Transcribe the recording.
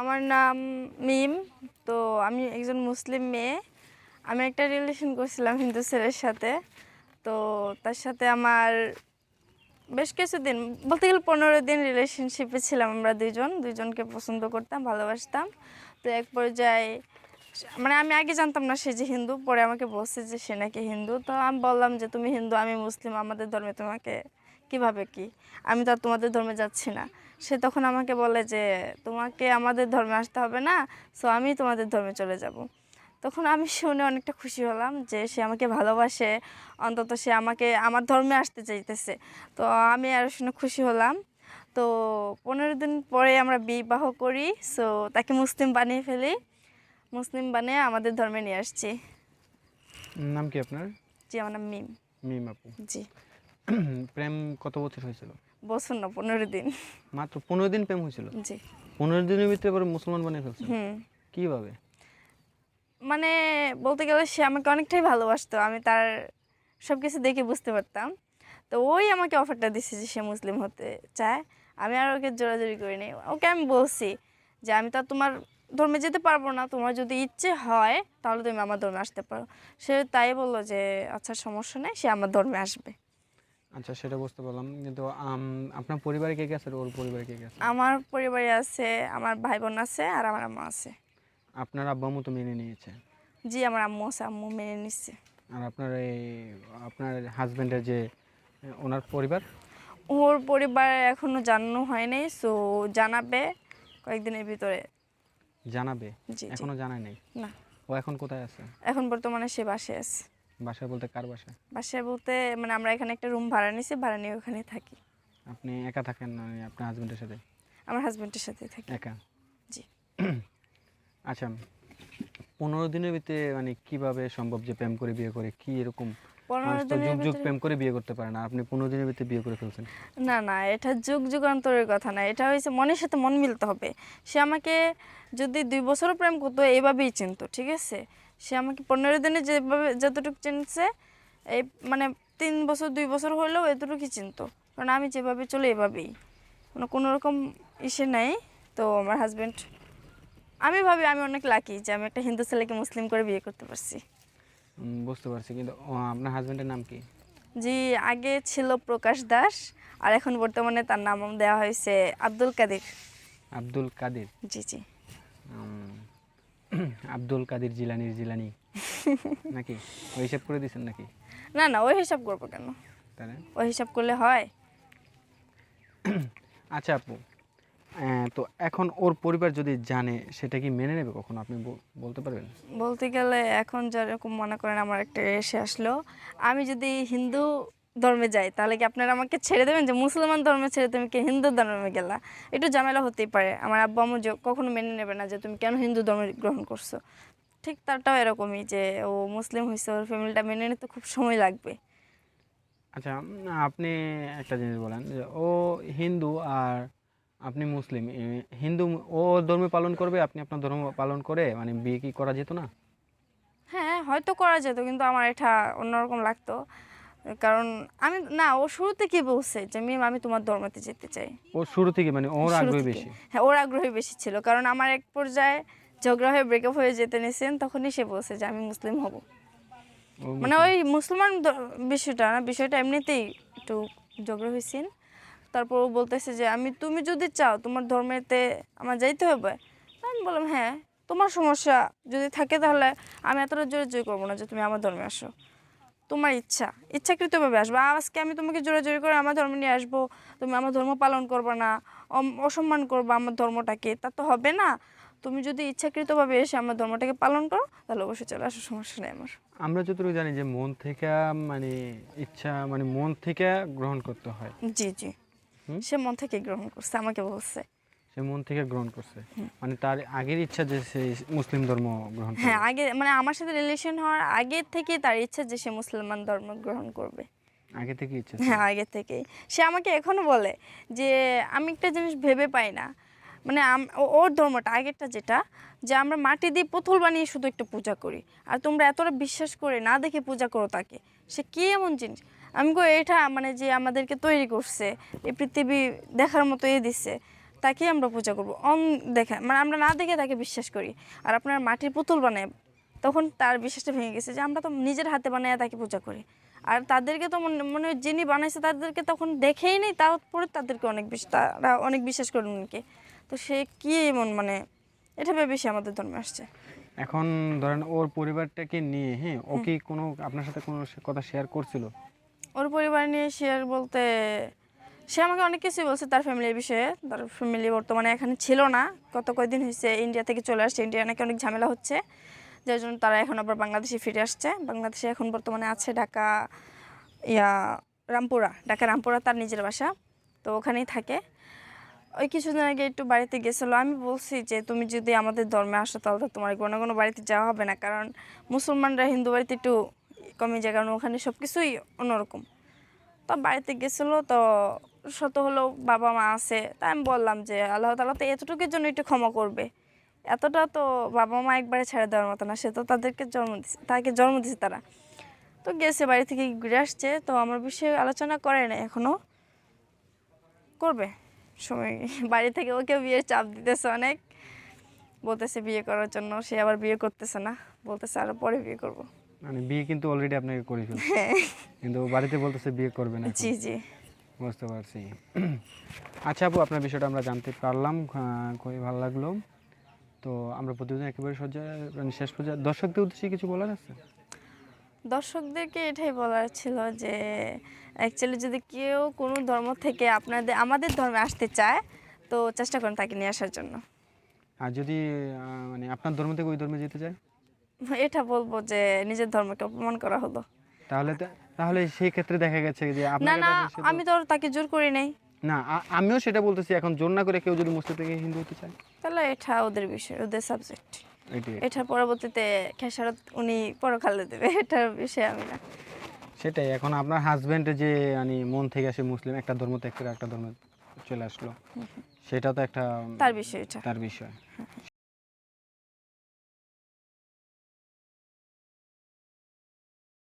আমার নাম মিম। তো আমি একজন মুসলিম মেয়ে। আমি একটা রিলেশন করছিলাম হিন্দু ছেলের সাথে। তো তার সাথে আমার বেশ কিছুদিন, বলতে গেলে পনেরো দিন রিলেশনশিপে ছিলাম আমরা দুজন দুজনকে পছন্দ করতাম, ভালোবাসতাম। তো এক পর্যায়ে মানে আমি আগে জানতাম না সে যে হিন্দু, পরে আমাকে বলছে যে সে নাকি হিন্দু। তো আমি বললাম যে, তুমি হিন্দু, আমি মুসলিম, আমাদের ধর্মে তোমাকে কীভাবে কি? আমি তো আর তোমাদের ধর্মে যাচ্ছি না। সে তখন আমাকে বলে যে তোমাকে আমাদের ধর্মে আসতে হবে না সো আমি তোমাদের ধর্মে চলে যাব। তখন আমি শুনে অনেকটা খুশি হলাম যে সে আমাকে ভালোবাসে অন্তত সে আমাকে আমার ধর্মে আসতে চাইতেছে। তো আমি আরও শুনে খুশি হলাম। তো পনেরো দিন পরে আমরা বিবাহ করি সো তাকে মুসলিম বানিয়ে ফেলি। মুসলিম বানিয়ে আমাদের ধর্মে নিয়ে আসছি। নাম কি আপনার? জি আমার নাম মিম। মিম আপু। জি। প্রেম কত বছর হয়েছিল? বছর না পনেরো দিন। মাত্র পনেরো দিন প্রেম হয়েছিল? জি। পনেরো দিনের ভিতরে পরে মুসলমান বানিয়ে ফেলছে? কীভাবে? মানে বলতে গেলে সে আমাকে অনেকটাই ভালোবাসতো আমি তার সব কিছু দেখে বুঝতে পারতাম। তো ওই আমাকে অফারটা দিচ্ছে যে সে মুসলিম হতে চায়। আমি আর ওকে জোরাজোরি করিনি। ওকে আমি বলছি যে আমি তো তোমার ধর্মে যেতে পারব না। তোমার যদি ইচ্ছে হয় তাহলে তুমি আমার ধর্মে আসতে পারো। সে তাই বলল যে আচ্ছা সমস্যা নেই সে আমার ধর্মে আসবে। আচ্ছা সেটা বুঝতে পারলাম। কিন্তু আপনার পরিবারে কে কে আছে ওর পরিবারে কে কে আছে? আমার পরিবারে আছে আমার ভাই বোন আছে আর আমার আম্মা আছে। আপনার আব্বা আম্মু তো মেনে নিয়েছে? জি আমার আম্মু আছে আম্মু মেনে নিচ্ছে আর আপনার এই আপনার হাজবেন্ডের যে ওনার পরিবার? ওর পরিবার এখনও জানানো হয়নি সো জানাবে কয়েকদিনের ভিতরে। জানাবে? এখনও জানায় নাই? না। ও এখন কোথায় আছে? এখন বর্তমানে সে বাসায় আছে। বাসায় বলতে কার বাসায়? বাসায় বলতে মানে আমরা এখানে একটা রুম ভাড়া নিয়েছি ভাড়া নিয়ে ওখানে থাকি। আপনি একা থাকেন না আপনার হাজবেন্ডের সাথে? আমার হাজবেন্ডের সাথে থাকি। একা? জি। আচ্ছা পনেরো দিনের ভিতরে মানে কীভাবে সম্ভব যে প্রেম করে বিয়ে করে? কি এরকম যুগ যুগ প্রেম করে বিয়ে করতে পারে না। আপনি পনেরো দিনের ভিতরে বিয়ে করে ফেলছেন। না না এটা যুগ যুগান্তরের কথা না। এটা হয়েছে মনের সাথে মন মিলতে হবে। সে আমাকে যদি দুই বছরও প্রেম করতো এইভাবেই চিনতো ঠিক আছে? সে আমাকে পনেরো দিনে যেভাবে যতটুকু চিনছে এই মানে তিন বছর দুই বছর হলেও এতটুকুই চিনতো। কারণ আমি যেভাবে চলে এভাবেই। মানে কোনো রকম ইসে নাই। তো আমার হাজব্যান্ড আমি ভাবি আমি অনেক লাকি যে আমি একটা হিন্দু ছেলেকে মুসলিম করে বিয়ে করতে পারছি। বুঝতে পারছি কিন্তু আপনার হাজব্যান্ডের নাম কি? জি আগে ছিল প্রকাশ দাস আর এখন বর্তমানে তার নাম দেওয়া হয়েছে আব্দুল কাদের। আব্দুল কাদের? জি জি। আব্দুল কাদের জিলানির জিলানি। নাকি? ওই হিসাব করে দিয়েছেন নাকি? না না ওই হিসাব করব কেন? তাহলে? ওই হিসাব করলে হয়? আচ্ছা আপু তো এখন ওর পরিবার যদি জানে সেটা কি মেনে নেবে কখনো? আপনি বল- বলতে পারবেন? বলতে গেলে এখন যেরকম মনে করেন আমার একটা এসে আসলো। আমি যদি হিন্দু ধর্মে যাই তাহলে কি আপনারা আমাকে ছেড়ে দেবেন যে মুসলমান ধর্মে ছেড়ে তুমি কি হিন্দু ধর্মে গেলা? একটু ঝামেলা হতেই পারে। আমার আব্বু আম্মু যে- কখনো মেনে নেবে না যে তুমি কেন হিন্দু ধর্ম গ্রহণ করছ। ঠিক তারটাও এরকমই যে ও মুসলিম হয়েছে ওর ফ্যামিলিটা মেনে নিতে খুব সময় লাগবে। আচ্ছা আপনি একটা জিনিস বলেন যে ও হিন্দু আর আপনি মুসলিম হিন্দু ও ধর্ম পালন করবে আপনি আপনার ধর্ম পালন করে মানে বিয়ে কি করা যেত না? হ্যাঁ হয়তো করা যেত কিন্তু আমার এটা অন্যরকম লাগতো। কারণ আমি না ও শুরুতে কি বলছে যে মিম আমি তোমার ধর্মতে যেতে চাই। ও শুরু থেকে মানে ওর শুরু আগ্রহ বেশি? হ্যাঁ ওর আগ্রহী বেশি ছিল। কারণ আমার এক পর্যায়ে ঝগড়া হয়ে ব্রেকআপ হয়ে যেতে নিয়েছেন তখনই সে বলছে যে আমি মুসলিম হব। মানে ওই মুসলমান বিষয়টা না বিষয়টা এমনিতেই একটু ঝগড়া হয়েছেন তারপর ও বলতেছে যে আমি তুমি যদি চাও তোমার ধর্মেতে আমার যাইতে হবে? আমি বললাম হ্যাঁ তোমার সমস্যা যদি থাকে তাহলে আমি এতটা জোরে জোর করব না যে তুমি আমার ধর্মে আসো। তোমার ইচ্ছা ইচ্ছাকৃতভাবে আসবে। আজকে আমি তোমাকে জোরে জোরে করে আমার ধর্ম নিয়ে আসব তুমি আমার ধর্ম পালন করবে না অসম্মান করবে আমার ধর্মটাকে তা তো হবে না। তুমি যদি ইচ্ছাকৃতভাবে এসে আমার ধর্মটাকে পালন করো তাহলে অবশ্যই চলে আসো সমস্যা নেই আমার। আমরা যতটুকু জানি যে মন থেকে মানে ইচ্ছা মানে মন থেকে গ্রহণ করতে হয়। জি জি? সে মন থেকে গ্রহণ করছে আমাকে বলছে। সে মন থেকে গ্রহণ করছে। মানে তার আগের ইচ্ছা যে সে মুসলিম ধর্ম গ্রহণ হ্যাঁ আগে মানে আমার সাথে রিলেশন হওয়ার আগে থেকে তার ইচ্ছা যে সে মুসলমান ধর্ম গ্রহণ করবে। আগে থেকে ইচ্ছা হ্যাঁ আগে থেকেই। সে আমাকে এখনও বলে যে আমি একটা জিনিস ভেবে পাই না। মানে ওর ধর্মটা আগেরটা যেটা যে আমরা মাটি দিয়ে পুতুল বানিয়ে শুধু একটু পূজা করি। আর তোমরা এতটা বিশ্বাস করে না দেখে পূজা করো তাকে। সে কি এমন জিনিস? আমি এটা মানে যে আমাদেরকে তৈরি করছে এই পৃথিবী দেখার মতো এ দিচ্ছে তাকেই আমরা পূজা করব। অন দেখে মানে আমরা না দেখে তাকে বিশ্বাস করি। আর আপনার মাটির পুতুল বানায় তখন তার বিশ্বাসটা ভেঙে গেছে যে আমরা তো নিজের হাতে বানায় তাকে পূজা করি। আর তাদেরকে তো মনে মনে যিনি বানাইছে তাদেরকে তখন দেখেই নেই তারপরে তাদেরকে অনেক বেশি তারা অনেক বিশ্বাস করেন উনিকে। তো সে কি এমন মানে এটা ভেবে সে আমাদের ধর্মে আসছে। এখন ধরেন ওর পরিবারটাকে নিয়ে হ্যাঁ ও কি কোনো আপনার সাথে কোনো কথা শেয়ার করছিল? ওর পরিবার নিয়ে শেয়ার বলতে সে আমাকে অনেক কিছুই বলছে তার ফ্যামিলির বিষয়ে। তার ফ্যামিলি বর্তমানে এখানে ছিল না। কত কয়েকদিন হয়েছে ইন্ডিয়া থেকে চলে আসছে। ইন্ডিয়া নাকি অনেক ঝামেলা হচ্ছে। যার জন্য তারা এখন আবার বাংলাদেশে ফিরে আসছে। বাংলাদেশে এখন বর্তমানে আছে ঢাকা, ইয়া, রামপুরা। ঢাকা, রামপুরা তার নিজের বাসা। তো ওখানেই থাকে। ওই কিছুদিন আগে একটু বাড়িতে গেছিল। আমি বলছি যে, তুমি যদি আমাদের ধর্মে আসো তাহলে তো তোমার কোনো কোনো বাড়িতে যাওয়া হবে না। কারণ মুসলমানরা হিন্দু বাড়িতে একটু কমে যায়। কারণ ওখানে সব কিছুই অন্যরকম। তো বাড়িতে গেছিল। তো শত হলো বাবা মা আছে তাই আমি বললাম যে আল্লাহ তালা তো এতটুকুর জন্য একটু ক্ষমা করবে। এতটা তো বাবা মা একবারে ছেড়ে দেওয়ার মতো না সে তো তাদেরকে জন্ম দিছে তাকে জন্ম দিছে তারা। তো গেছে বাড়ি থেকে ঘুরে আসছে তো আমার বিষয়ে আলোচনা করে না এখনও করবে সময় বাড়ি থেকে ওকে বিয়ের চাপ দিতেছে অনেক। বলতেছে বিয়ে করার জন্য সে আবার বিয়ে করতেছে না বলতেছে আরও পরে বিয়ে করব। মানে বিয়ে কিন্তু অলরেডি আপনাকে করে ফেলছে। কিন্তু বাড়িতে বলতেছে বিয়ে করবে না জি জি। বুঝতে পারছি। আচ্ছা আপু আপনার বিষয়টা আমরা জানতে পারলাম খুবই ভালো লাগল। তো আমরা প্রতিদিন একেবারে সজ্জা মানে শেষ পর্যায়ে দর্শকদের উদ্দেশ্যে কিছু বলার আছে? দর্শকদেরকে এটাই বলার ছিল যে অ্যাকচুয়ালি যদি কেউ কোনো ধর্ম থেকে আপনাদের আমাদের ধর্মে আসতে চায় তো চেষ্টা করেন তাকে নিয়ে আসার জন্য। আর যদি মানে আপনার ধর্ম থেকে ওই ধর্মে যেতে চায়? এটা বলব যে নিজের ধর্মকে অপমান করা হলো। তাহলে তাহলে সেই ক্ষেত্রে দেখা গেছে যে না না আমি তো তাকে জোর করি নাই। না আমিও সেটা বলতেছি এখন জোর না করে কেউ যদি মুসলিম থেকে হিন্দু হতে চায়। তাহলে এটা ওদের বিষয় ওদের সাবজেক্ট এটার পরবর্তীতে খেসারত উনি পরকালে দেবে এটার বিষয় আমি না। সেটাই এখন আপনার হাজবেন্ড যে মানে মন থেকে আসে মুসলিম একটা ধর্ম ত্যাগ করে একটা ধর্মে চলে আসলো সেটা তো একটা তার বিষয় এটা। তার বিষয়।